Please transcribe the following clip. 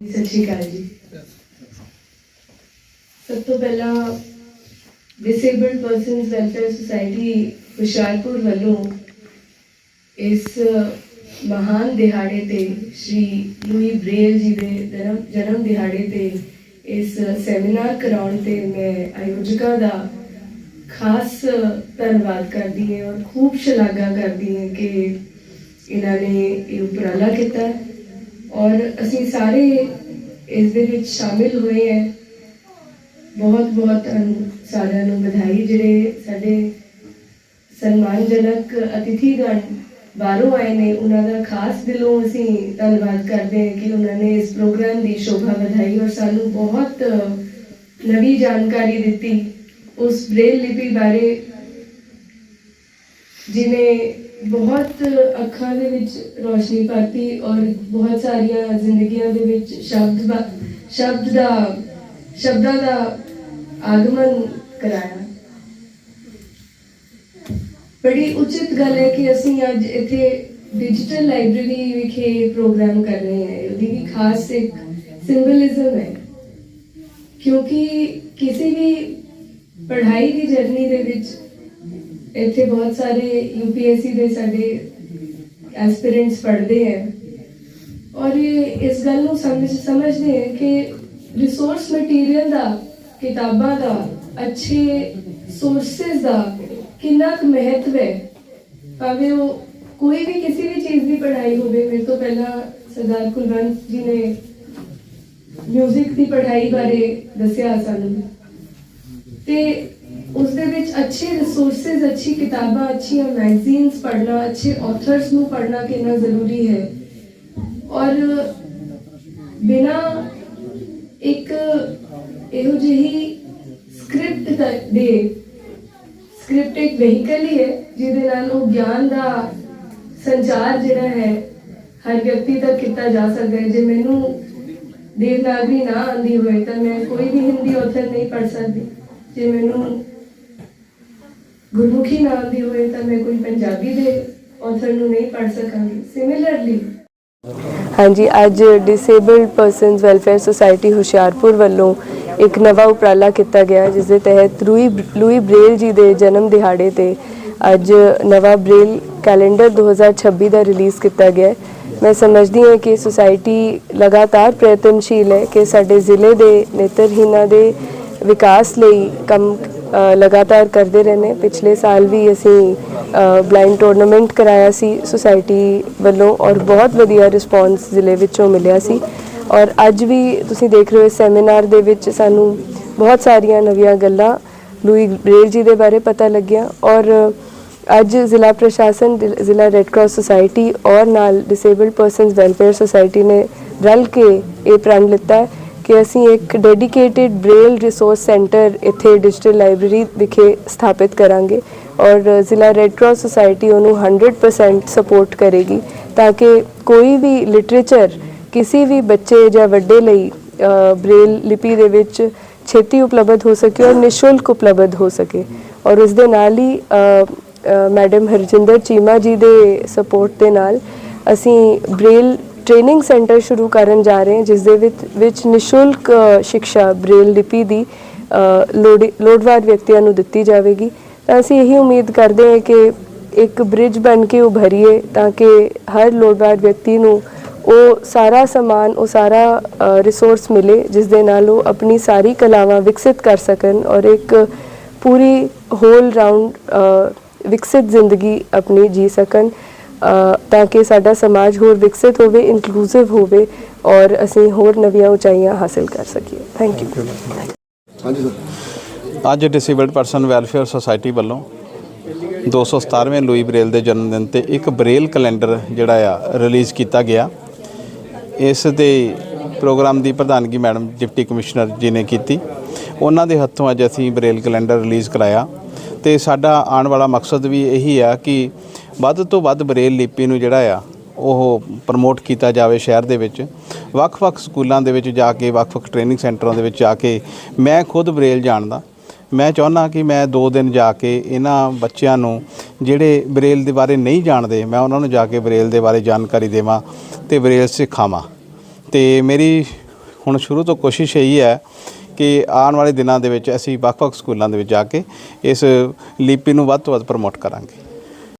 ਸਤਿ ਸ਼੍ਰੀ ਅਕਾਲ ਜੀ। ਸਭ ਤੋਂ ਪਹਿਲਾਂ disabled persons welfare society Hoshiarpur ਵੱਲੋਂ ਇਸ ਮਹਾਨ ਦਿਹਾੜੇ ਤੇ ਸ਼੍ਰੀ ਲੂਈ ਬ੍ਰੇਲ ਜੀ ਦੇ ਜਨਮ ਜਨਮ ਦਿਹਾੜੇ ਤੇ ਇਸ ਸੈਮੀਨਾਰ ਕਰਾਉਣ ਤੇ ਮੈਂ ਆਯੋਜਕਾਂ ਦਾ ਖਾਸ ਧੰਨਵਾਦ ਕਰਦੀ ਹਾਂ ਔਰ ਖੂਬ ਸ਼ਲਾਘਾ ਕਰਦੀ ਹਾਂ ਕਿ ਇਹਨਾਂ ਨੇ ਇਹ ਉਪਰਾਲਾ ਕੀਤਾ ਔਰ ਅਸੀਂ ਸਾਰੇ ਇਸ ਦੇ ਵਿੱਚ ਸ਼ਾਮਿਲ ਹੋਏ ਹੈ। ਬਹੁਤ ਬਹੁਤ ਸਾਰਿਆਂ ਨੂੰ ਵਧਾਈ, ਜਿਹੜੇ ਸਾਡੇ ਸਨਮਾਨਜਨਕ ਅਤਿਥੀਗਣ ਬਾਹਰੋਂ ਆਏ ਨੇ, ਉਹਨਾਂ ਦਾ ਖਾਸ ਦਿਲੋਂ ਅਸੀਂ ਧੰਨਵਾਦ ਕਰਦੇ ਹਾਂ ਕਿ ਉਹਨਾਂ ਨੇ ਇਸ ਪ੍ਰੋਗਰਾਮ ਦੀ ਸ਼ੋਭਾ ਵਧਾਈ ਔਰ ਸਾਨੂੰ ਬਹੁਤ ਨਵੀਂ ਜਾਣਕਾਰੀ ਦਿੱਤੀ। ਉਸ ਬ੍ਰੇਲ ਲਿਪੀ ਬਾਰੇ ਜਿਨੇ ਬਹੁਤ ਅੱਖਾਂ ਦੇ ਵਿੱਚ ਰੋਸ਼ਨੀ ਪਾਤੀ ਔਰ ਬਹੁਤ ਸਾਰੀਆਂ ਜ਼ਿੰਦਗੀਆਂ ਦੇ ਵਿੱਚ ਸ਼ਬਦ ਸ਼ਬਦ ਦਾ, ਸ਼ਬਦਾਂ ਦਾ ਆਗਮਨ ਕਰਾਇਆ। ਬੜੀ ਉਚਿਤ ਗੱਲ ਹੈ ਕਿ ਅਸੀਂ ਅੱਜ ਇੱਥੇ ਡਿਜੀਟਲ ਲਾਇਬ੍ਰੇਰੀ ਵਿਖੇ ਪ੍ਰੋਗਰਾਮ ਕਰ ਰਹੇ ਹਾਂ। ਉਹਦੀ ਵੀ ਖਾਸ ਇੱਕ ਸਿੰਬਲਿਜ਼ਮ ਹੈ। ਕਿਉਂਕਿ ਕਿਸੇ ਵੀ ਪੜ੍ਹਾਈ ਦੀ ਜਰਨੀ ਦੇ ਵਿੱਚ ਇੱਥੇ ਬਹੁਤ ਸਾਰੇ ਯੂਪੀਐਸਸੀ ਦੇ ਸਾਡੇ ਐਸਪੀਰੈਂਟਸ ਪੜ੍ਹਦੇ ਹੈ। ਔਰ ਇਹ ਇਸ ਗੱਲ ਨੂੰ ਸਮਝ ਸਮਝਦੇ ਹੈ ਕਿ ਰਿਸੋਰਸ ਮਟੀਰੀਅਲ ਦਾ, ਕਿਤਾਬਾਂ ਦਾ, ਅੱਛੇ ਸੋਰਸਸ ਦਾ ਕਿੰਨਾ ਕੁ ਮਹੱਤਵ ਹੈ। ਭਾਵੇਂ ਉਹ ਕੋਈ ਵੀ ਕਿਸੇ ਵੀ ਚੀਜ਼ ਦੀ ਪੜ੍ਹਾਈ ਹੋਵੇ, ਮੇਰੇ ਤੋਂ ਪਹਿਲਾਂ ਸਰਦਾਰ ਕੁਲਵੰਤ ਜੀ ਨੇ ਮਿਊਜ਼ਿਕ ਦੀ ਪੜ੍ਹਾਈ ਬਾਰੇ ਦੱਸਿਆ ਸਾਨੂੰ। ਤੇ ਉਸ ਦੇ ਵਿੱਚ ਅੱਛੇ ਰਿਸੋਰਸਸ ਅੱਛੀ ਕਿਤਾਬਾਂ, ਅੱਛੀਆਂ ਮੈਗਜ਼ੀਨਸ ਪੜ੍ਹਨਾ, ਅੱਛੇ ਆਥਰਸ ਨੂੰ ਪੜ੍ਹਨਾ ਕਿੰਨਾ ਜ਼ਰੂਰੀ ਹੈ। ਔਰ ਬਿਨਾ ਇੱਕ ਇਹੋ ਜਿਹੀ ਸਕ੍ਰਿਪਟ ਦੇ ਸਕ੍ਰਿਪਟ ਇੱਕ ਵਹੀਕਲ ਹੀ ਹੈ, ਜਿਹਦੇ ਨਾਲ ਉਹ ਗਿਆਨ ਦਾ ਸੰਚਾਰ ਜਿਹੜਾ ਹੈ, ਹਰ ਵਿਅਕਤੀ ਤੱਕ ਕੀਤਾ ਜਾ ਸਕਦਾ ਹੈ। ਜੇ ਮੈਨੂੰ ਦੇਵਨਾਗਰੀ ਨਾ ਆਂਦੀ ਹੋਵੇ ਤਾਂ ਮੈਂ ਕੋਈ ਵੀ ਹਿੰਦੀ ਔਥਰ ਨਹੀਂ ਪੜ੍ਹ ਸਕਦੀ। ਜੇ ਮੈਨੂੰ ਗੁਰਮੁਖੀ ਨਾ ਆਉਂਦੀ ਹੋਏ ਤਾਂ ਮੈਂ ਕੋਈ ਪੰਜਾਬੀ ਦੇ ਆਥਰ ਨੂੰ ਨਹੀਂ ਪੜ੍ਹ ਸਕਾਂਗੀ। ਸਿਮਿਲਰਲੀ ਹਾਂਜੀ, ਅੱਜ disabled persons welfare society Hoshiarpur ਵੱਲੋਂ ਇੱਕ ਨਵਾਂ ਉਪਰਾਲਾ ਕੀਤਾ ਗਿਆ, ਜਿਸ ਦੇ ਤਹਿਤ ਲੂਈ ਲੂਈ ਬ੍ਰੇਲ ਜੀ ਦੇ ਜਨਮ ਦਿਹਾੜੇ ਤੇ ਅੱਜ ਨਵਾਂ ਬ੍ਰੇਲ ਕੈਲੰਡਰ 2026 ਦਾ ਰਿਲੀਜ਼ ਕੀਤਾ ਗਿਆ। ਮੈਂ ਸਮਝਦੀ ਹਾਂ ਕਿ ਸੁਸਾਇਟੀ ਲਗਾਤਾਰ ਪ੍ਰਯਤਨਸ਼ੀਲ ਹੈ ਕਿ ਸਾਡੇ ਜ਼ਿਲ੍ਹੇ ਦੇ ਨੇਤਰਹੀਨਾਂ ਦੇ ਵਿਕਾਸ ਲਈ ਕੰਮ ਲਗਾਤਾਰ ਕਰਦੇ ਰਹਿੰਦੇ। ਪਿਛਲੇ ਸਾਲ ਵੀ ਅਸੀਂ ਬਲਾਈਂਡ ਟੂਰਨਾਮੈਂਟ ਕਰਾਇਆ ਸੀ ਸੁਸਾਇਟੀ ਵੱਲੋਂ ਔਰ ਬਹੁਤ ਵਧੀਆ ਰਿਸਪੌਂਸ ਜ਼ਿਲ੍ਹੇ ਵਿੱਚੋਂ ਮਿਲਿਆ ਸੀ। ਔਰ ਅੱਜ ਵੀ ਤੁਸੀਂ ਦੇਖ ਰਹੇ ਹੋ ਸੈਮੀਨਾਰ ਦੇ ਵਿੱਚ ਸਾਨੂੰ ਬਹੁਤ ਸਾਰੀਆਂ ਨਵੀਆਂ ਗੱਲਾਂ ਲੂਈ ਬ੍ਰੇਲ ਜੀ ਦੇ ਬਾਰੇ ਪਤਾ ਲੱਗਿਆ। ਔਰ ਅੱਜ ਜ਼ਿਲ੍ਹਾ ਪ੍ਰਸ਼ਾਸਨ, ਜ਼ਿਲ੍ਹਾ ਰੈੱਡ ਕਰਾਸ ਸੁਸਾਇਟੀ ਔਰ ਨਾਲ ਡਿਸੇਬਲਡ ਪਰਸਨਸ ਵੈਲਫੇਅਰ ਸੁਸਾਇਟੀ ਨੇ ਰਲ ਕੇ ਇਹ ਪ੍ਰਣ ਲਿੱਤਾ ਹੈ। ਕਿ ਅਸੀਂ ਇੱਕ ਡੈਡੀਕੇਟਿਡ ਬ੍ਰੇਲ ਰਿਸੋਰਸ ਸੈਂਟਰ ਇੱਥੇ ਡਿਜੀਟਲ ਲਾਇਬ੍ਰੇਰੀ ਵਿਖੇ ਸਥਾਪਿਤ ਕਰਾਂਗੇ ਔਰ ਜ਼ਿਲ੍ਹਾ ਰੈੱਡ ਕਰਾਸ ਸੁਸਾਇਟੀ ਉਹਨੂੰ 100% ਸਪੋਰਟ ਕਰੇਗੀ ਤਾਂ ਕਿ ਕੋਈ ਵੀ ਲਿਟਰੇਚਰ ਕਿਸੇ ਵੀ ਬੱਚੇ ਜਾਂ ਵੱਡੇ ਲਈ ਬ੍ਰੇਲ ਲਿਪੀ ਦੇ ਵਿੱਚ ਛੇਤੀ ਉਪਲਬਧ ਹੋ ਸਕੇ ਔਰ ਨਿਸ਼ੁਲਕ ਉਪਲਬਧ ਹੋ ਸਕੇ ਔਰ ਇਸ ਦੇ ਨਾਲ ਹੀ ਮੈਡਮ ਹਰਜਿੰਦਰ ਚੀਮਾ ਜੀ ਦੇ ਸਪੋਰਟ ਦੇ ਨਾਲ ਅਸੀਂ ਬ੍ਰੇਲ ਟ੍ਰੇਨਿੰਗ ਸੈਂਟਰ ਸ਼ੁਰੂ ਕਰਨ ਜਾ ਰਹੇ ਹਾਂ ਜਿਸ ਦੇ ਵਿੱਚ ਵਿੱਚ ਨਿਸ਼ੁਲਕ ਅ, ਸਿੱਖਿਆ ਬ੍ਰੇਲ ਲਿਪੀ ਦੀ ਅ, ਲੋੜੀ- ਵਿਅਕਤੀਆਂ ਨੂੰ ਦਿੱਤੀ ਜਾਵੇਗੀ। ਤਾਂ ਅਸੀਂ ਇਹੀ ਉਮੀਦ ਕਰਦੇ ਹਾਂ ਕਿ ਇੱਕ ਬ੍ਰਿਜ ਬਣ ਕੇ ਉਭਰੀਏ ਤਾਂ ਕਿ ਹਰ ਲੋੜਵੰਦ ਵਿਅਕਤੀ ਨੂੰ ਉਹ ਸਾਰਾ ਸਮਾਨ ਉਹ ਸਾਰਾ ਰਿਸੋਰਸ ਮਿਲੇ ਜਿਸ ਦੇ ਨਾਲ ਉਹ ਆਪਣੀ ਸਾਰੀ ਕਲਾਵਾਂ ਵਿਕਸਿਤ ਕਰ ਸਕਣ ਔਰ ਇੱਕ ਪੂਰੀ ਹੋਲ ਰਾਉਂਡ ਵਿਕਸਿਤ ਜ਼ਿੰਦਗੀ ਆਪਣੀ ਜੀ ਸਕਣ। ਤਾਂ ਕਿ ਸਾਡਾ ਸਮਾਜ ਹੋਰ ਵਿਕਸਿਤ ਹੋਵੇ ਇਨਕਲੂਸਿਵ ਹੋਵੇ ਔਰ ਅਸੀਂ ਹੋਰ ਨਵੀਆਂ ਉਚਾਈਆਂ ਹਾਸਲ ਕਰ ਸਕੀਏ। ਥੈਂਕ ਯੂ ਹਾਂਜੀ ਸਰ। ਅੱਜ ਡਿਸੇਬਲਡ ਪਰਸਨ ਵੈਲਫੇਅਰ ਸੁਸਾਇਟੀ ਵੱਲੋਂ 217ਵੇਂ ਲੂਈ ਬ੍ਰੇਲ ਦੇ ਜਨਮ ਦਿਨ ਤੇ ਇੱਕ ਬ੍ਰੇਲ ਕੈਲੰਡਰ ਜਿਹੜਾ ਆ ਰਿਲੀਜ਼ ਕੀਤਾ ਗਿਆ। ਇਸ ਦੇ ਪ੍ਰੋਗਰਾਮ ਦੀ ਪ੍ਰਧਾਨਗੀ ਮੈਡਮ ਡਿਪਟੀ ਕਮਿਸ਼ਨਰ ਜੀ ਨੇ ਕੀਤੀ। ਉਹਨਾਂ ਦੇ ਹੱਥੋਂ ਅੱਜ ਅਸੀਂ ਬ੍ਰੇਲ ਕੈਲੰਡਰ ਰਿਲੀਜ਼ ਕਰਾਇਆ। ਤੇ ਸਾਡਾ ਆਉਣ ਵਾਲਾ ਮਕਸਦ ਵੀ ਇਹੀ ਆ ਕਿ ਵੱਧ ਤੋਂ ਵੱਧ ਬਰੇਲ ਲਿਪੀ ਨੂੰ ਜਿਹੜਾ ਆ, ਉਹ ਪ੍ਰਮੋਟ ਕੀਤਾ ਜਾਵੇ ਸ਼ਹਿਰ ਦੇ ਵਿੱਚ। ਵੱਖ-ਵੱਖ ਸਕੂਲਾਂ ਦੇ ਵਿੱਚ ਜਾ ਕੇ ਵੱਖ-ਵੱਖ ਟ੍ਰੇਨਿੰਗ ਸੈਂਟਰਾਂ ਦੇ ਵਿੱਚ ਜਾ ਕੇ ਮੈਂ ਖੁਦ ਬਰੇਲ ਜਾਣਦਾ। ਮੈਂ ਚਾਹੁੰਦਾ ਕਿ ਮੈਂ 2 ਦਿਨ ਜਾ ਕੇ ਇਹਨਾਂ ਬੱਚਿਆਂ ਨੂੰ ਜਿਹੜੇ ਬਰੇਲ ਦੇ ਬਾਰੇ ਨਹੀਂ ਜਾਣਦੇ, ਮੈਂ ਉਹਨਾਂ ਨੂੰ ਜਾ ਕੇ ਬਰੇਲ ਦੇ ਬਾਰੇ ਜਾਣਕਾਰੀ ਦੇਵਾਂ ਤੇ ਬਰੇਲ ਸਿਖਾਵਾਂ। ਤੇ ਮੇਰੀ ਹੁਣ ਸ਼ੁਰੂ ਤੋਂ ਕੋਸ਼ਿਸ਼ ਇਹੀ ਹੈ ਕਿ ਆਉਣ ਵਾਲੇ ਦਿਨਾਂ ਦੇ ਵਿੱਚ ਅਸੀਂ ਵੱਖ-ਵੱਖ ਸਕੂਲਾਂ ਦੇ ਵਿੱਚ ਜਾ ਕੇ ਇਸ ਲਿਪੀ ਨੂੰ ਵੱਧ ਤੋਂ ਵੱਧ ਪ੍ਰਮੋਟ ਕਰਾਂਗੇ।